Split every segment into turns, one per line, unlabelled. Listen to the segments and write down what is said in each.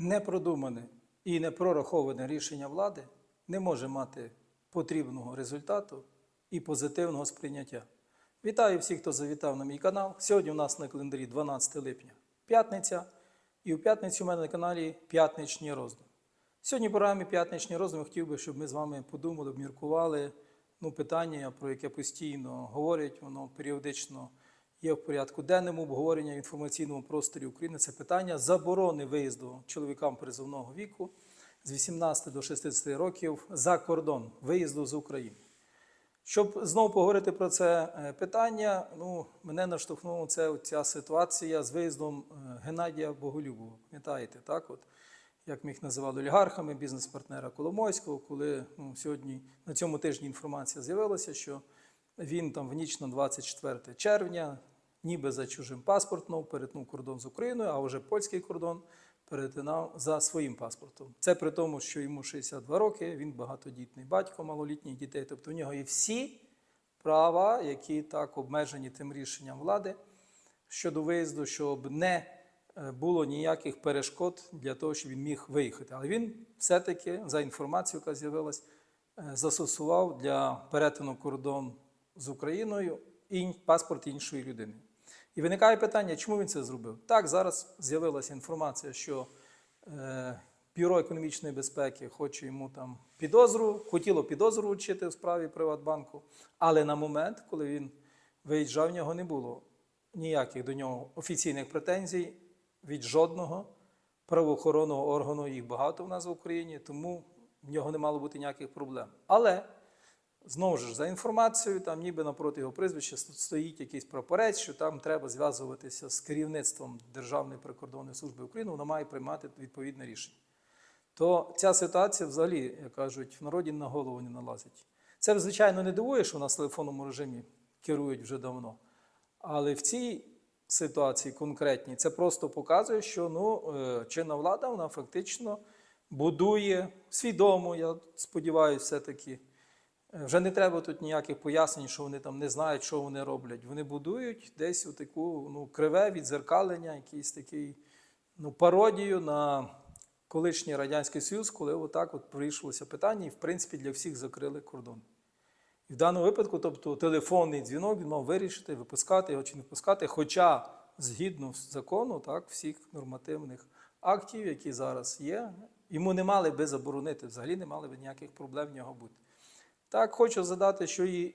непродумане і непрораховане рішення влади не може мати потрібного результату і позитивного сприйняття. Вітаю всіх, хто завітав на мій канал. Сьогодні у нас на календарі 12 липня, п'ятниця, і у п'ятницю у мене на каналі П'ятничні роздуми. Сьогодні в програмі П'ятничні роздуми хотів би, щоб ми з вами подумали, обміркували ну, питання, про яке постійно говорять, воно періодично є в порядку денному обговорення в інформаційному просторі України. Це питання заборони виїзду чоловікам призовного віку з 18 до 60 років за кордон виїзду з України. Щоб знову поговорити про це е, питання, ну, мене наштовхнула ця, ця ситуація з виїздом е, Геннадія Боголюбова. Пам'ятаєте, так? От, як ми їх називали олігархами, бізнес-партнера Коломойського, коли ну, сьогодні на цьому тижні інформація з'явилася, що він там в ніч на 24 червня, ніби за чужим паспортом, перетнув кордон з Україною, а вже польський кордон перетинав за своїм паспортом. Це при тому, що йому 62 роки, він багатодітний батько малолітніх дітей. Тобто в нього є всі права, які так обмежені тим рішенням влади щодо виїзду, щоб не е, було ніяких перешкод для того, щоб він міг виїхати. Але він все-таки, за інформацією, яка з'явилась, е, застосував для перетину кордон з Україною паспорт іншої людини. І виникає питання, чому він це зробив? Так, зараз з'явилася інформація, що е, Бюро економічної безпеки хоче йому там підозру, хотіло підозру вчити в справі Приватбанку, але на момент, коли він виїжджав, в нього не було ніяких до нього офіційних претензій від жодного правоохоронного органу. Їх багато в нас в Україні, тому в нього не мало бути ніяких проблем. Але Знову ж за інформацією, там ніби напроти його прізвища стоїть якийсь прапорець, що там треба зв'язуватися з керівництвом Державної прикордонної служби України, вона має приймати відповідне рішення. То ця ситуація взагалі, як кажуть, в народі на голову не налазить. Це, звичайно, не дивує, що у нас в телефонному режимі керують вже давно. Але в цій ситуації конкретній це просто показує, що ну, е, чинна влада вона фактично будує свідомо, я сподіваюся, все-таки. Вже не треба тут ніяких пояснень, що вони там не знають, що вони роблять. Вони будують десь таку ну, криве відзеркалення, якийсь такий ну, пародію на колишній Радянський Союз, коли отак от вирішувалося питання, і в принципі для всіх закрили кордон. І в даному випадку, тобто телефонний дзвінок він мав вирішити, випускати його чи не випускати, хоча згідно закону, так, всіх нормативних актів, які зараз є, йому не мали би заборонити, взагалі не мали би ніяких проблем в нього бути. Так, хочу задати, що і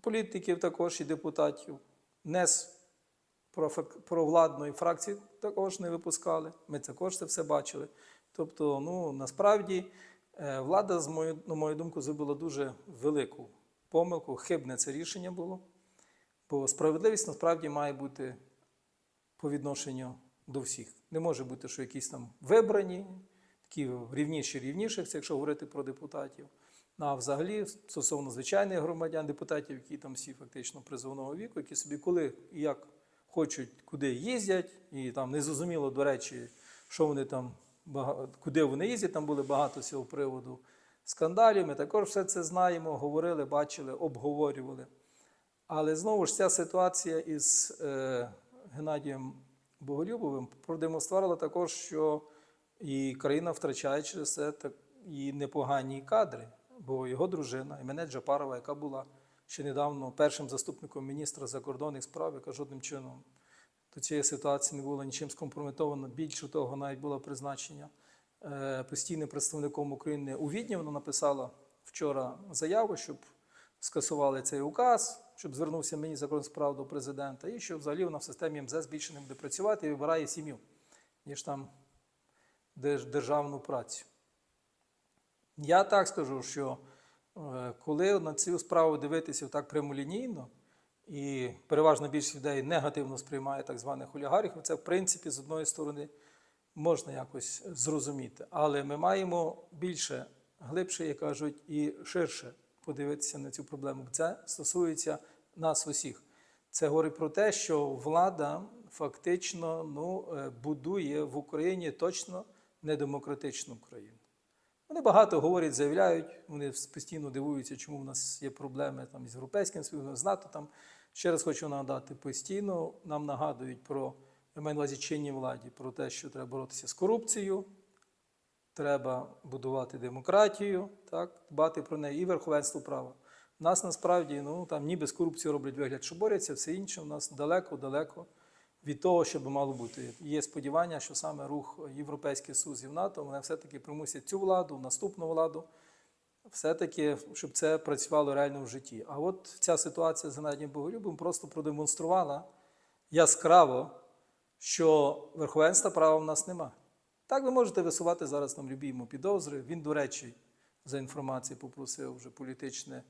політиків також, і депутатів не з провладної фракції також не випускали. Ми також це все бачили. Тобто, ну, насправді, е, влада, з мою, на мою думку, зробила дуже велику помилку, хибне це рішення було. Бо справедливість насправді має бути по відношенню до всіх. Не може бути, що якісь там вибрані, такі рівніші рівніших, це якщо говорити про депутатів. А взагалі, стосовно звичайних громадян, депутатів, які там всі фактично призовного віку, які собі коли і як хочуть, куди їздять, і там незрозуміло, до речі, що вони там, куди вони їздять, там були багато цього приводу скандалів. Ми також все це знаємо, говорили, бачили, обговорювали. Але знову ж ця ситуація із е, Геннадієм Боголюбовим продемонструвала також, що і країна втрачає через це так, і непогані кадри. Бо його дружина, Імене Джапарова, яка була ще недавно першим заступником міністра закордонних справ, яка жодним чином до цієї ситуації не була нічим скомпрометована. Більше того, навіть було призначення е, постійним представником України у Відні. Вона написала вчора заяву, щоб скасували цей указ, щоб звернувся мені закон справ до президента, і що взагалі вона в системі МЗС більше не буде працювати і вибирає сім'ю, ніж там державну працю. Я так скажу, що е, коли на цю справу дивитися так прямолінійно, і переважно більшість людей негативно сприймає так званих олігархів, це в принципі з одної сторони можна якось зрозуміти. Але ми маємо більше, глибше, як кажуть, і ширше подивитися на цю проблему. Це стосується нас усіх. Це говорить про те, що влада фактично ну, е, будує в Україні точно недемократичну країну. Вони багато говорять, заявляють, вони постійно дивуються, чому в нас є проблеми там, з Європейським Союзом, з НАТО. Там. Ще раз хочу нагадати, постійно нам нагадують про я увазі чинній владі, про те, що треба боротися з корупцією, треба будувати демократію, так, дбати про неї і верховенство права. У нас насправді ну, там ніби з корупцією роблять вигляд, що борються, все інше у нас далеко-далеко від того, що би мало бути. Є сподівання, що саме рух Європейський Союз і в НАТО вони все-таки примусять цю владу, наступну владу, все-таки, щоб це працювало реально в житті. А от ця ситуація з Геннадієм Боголюбом просто продемонструвала яскраво, що верховенства права в нас нема. Так ви можете висувати зараз нам любі йому підозри. Він, до речі, за інформацією попросив вже політичне,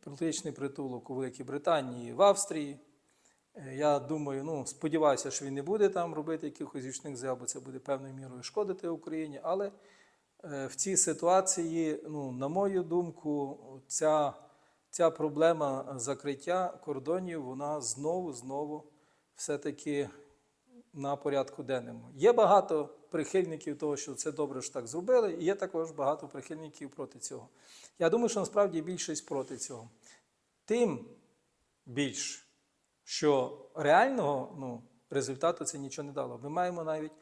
політичний притулок у Великій Британії в Австрії. Е, Я думаю, ну сподіваюся, що він не буде там робити якихось гучних заяв, бо це буде певною мірою шкодити Україні. Але е, в цій ситуації, ну, на мою думку, ця, ця проблема закриття кордонів, вона знову, знову все-таки на порядку денному. Є багато прихильників того, що це добре, що так зробили, і є також багато прихильників проти цього. Я думаю, що насправді більшість проти цього. Тим більш, що реального ну, результату це нічого не дало. Ми маємо навіть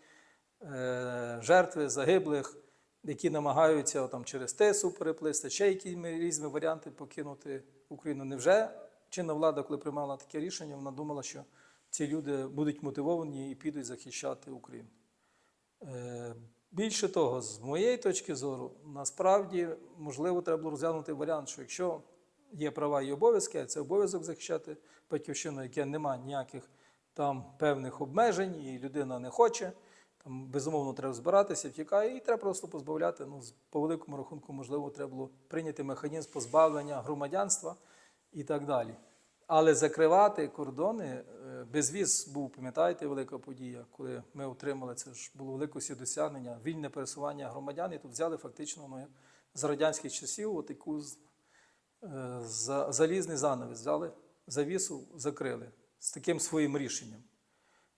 е, жертви загиблих, які намагаються там, через ТЕСУ переплисти, ще якісь різні варіанти покинути Україну. Невже чинна влада, коли приймала таке рішення, вона думала, що ці люди будуть мотивовані і підуть захищати Україну. Е, Більше того, з моєї точки зору, насправді можливо треба було розглянути варіант, що якщо є права і обов'язки, а це обов'язок захищати батьківщину, яке немає ніяких там певних обмежень, і людина не хоче, там безумовно треба збиратися, втікає, і треба просто позбавляти. Ну, по великому рахунку, можливо, треба було прийняти механізм позбавлення громадянства і так далі. Але закривати кордони, е, безвіз був, пам'ятаєте, велика подія, коли ми отримали це ж було велике всі досягнення, вільне пересування громадян, і тут взяли фактично ну, з радянських часів от таку з- за- залізний занавіс, взяли завісу, закрили з таким своїм рішенням.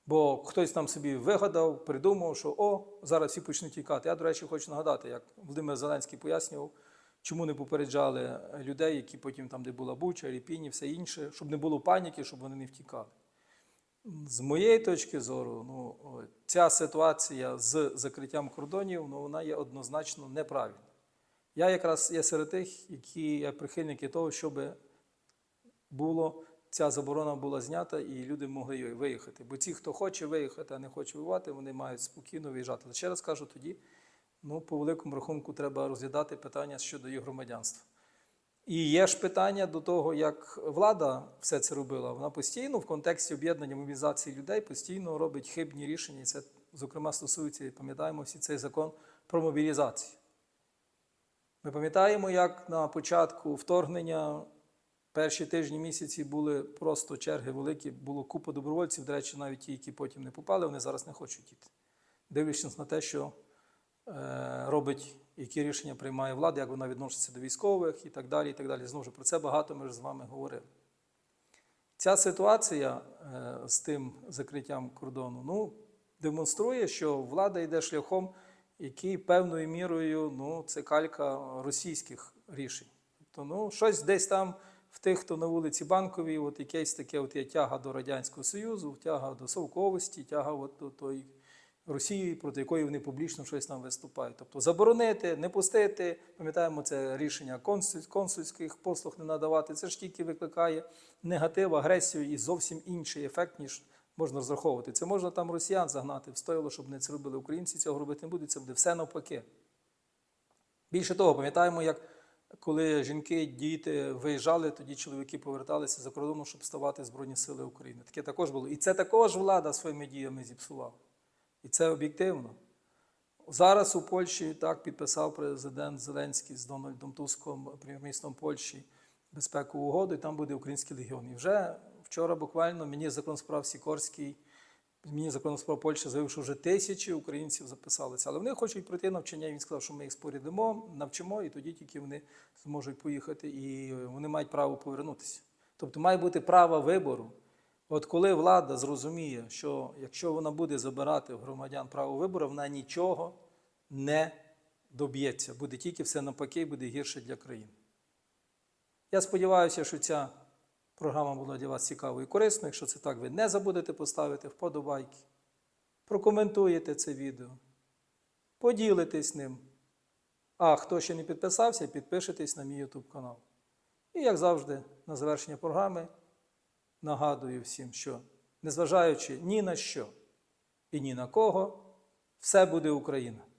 Бо хтось там собі вигадав, придумав, що о, зараз всі почнуть тікати. Я, до речі, хочу нагадати, як Володимир Зеленський пояснював, чому не попереджали людей, які потім там, де була Буча, Ріпінь і все інше, щоб не було паніки, щоб вони не втікали. З моєї точки зору, ну, ця ситуація з закриттям кордонів ну, вона є однозначно неправильна. Я якраз є серед тих, які є прихильники того, щоб було, ця заборона була знята і люди могли виїхати. Бо ті, хто хоче виїхати, а не хоче воювати, вони мають спокійно виїжджати. Але ще раз кажу, тоді ну, по великому рахунку треба розглядати питання щодо їх громадянства. І є ж питання до того, як влада все це робила. Вона постійно в контексті об'єднання мобілізації людей постійно робить хибні рішення. І це, зокрема, стосується, пам'ятаємо всі цей закон про мобілізацію. Ми пам'ятаємо, як на початку вторгнення перші тижні місяці були просто черги великі, було купа добровольців. До речі, навіть ті, які потім не попали, вони зараз не хочуть йти. Дивлячись на те, що е, робить, які рішення приймає влада, як вона відноситься до військових і так далі. і так далі. Знову ж про це багато ми ж з вами говорили. Ця ситуація е, з тим закриттям кордону ну, демонструє, що влада йде шляхом, який певною мірою ну, це калька російських рішень. Тобто, ну, щось десь там в тих, хто на вулиці Банковій, от якесь таке от є тяга до Радянського Союзу, тяга до совковості, тяга от до тої Росії, проти якої вони публічно щось там виступають. Тобто заборонити, не пустити, пам'ятаємо, це рішення консуль, консульських послуг не надавати. Це ж тільки викликає негатив, агресію і зовсім інший ефект, ніж можна розраховувати. Це можна там росіян загнати, встояло, щоб не це робили українці, цього робити не будуть, це буде все навпаки. Більше того, пам'ятаємо, як коли жінки, діти виїжджали, тоді чоловіки поверталися за кордоном, щоб ставати Збройні Сили України. Таке також було. І це також влада своїми діями зіпсувала. І це об'єктивно. Зараз у Польщі так підписав президент Зеленський з Дональдом Туском, прем'єр-міністром Польщі, безпекову угоду, і там буде український легіон. І вже вчора буквально мені закон справ Сікорський, мені закон справ Польщі заявив, що вже тисячі українців записалися. Але вони хочуть пройти навчання. і Він сказав, що ми їх спорядимо, навчимо, і тоді тільки вони зможуть поїхати, і вони мають право повернутися. Тобто має бути право вибору. От коли влада зрозуміє, що якщо вона буде забирати в громадян право вибору, вона нічого не доб'ється. Буде тільки все навпаки, буде гірше для країни. Я сподіваюся, що ця програма була для вас цікавою і корисною. Якщо це так, ви не забудете поставити вподобайки. прокоментуєте це відео, поділитесь ним. А хто ще не підписався, підпишитесь на мій YouTube канал. І, як завжди, на завершення програми нагадую всім, що незважаючи ні на що і ні на кого, все буде Україна.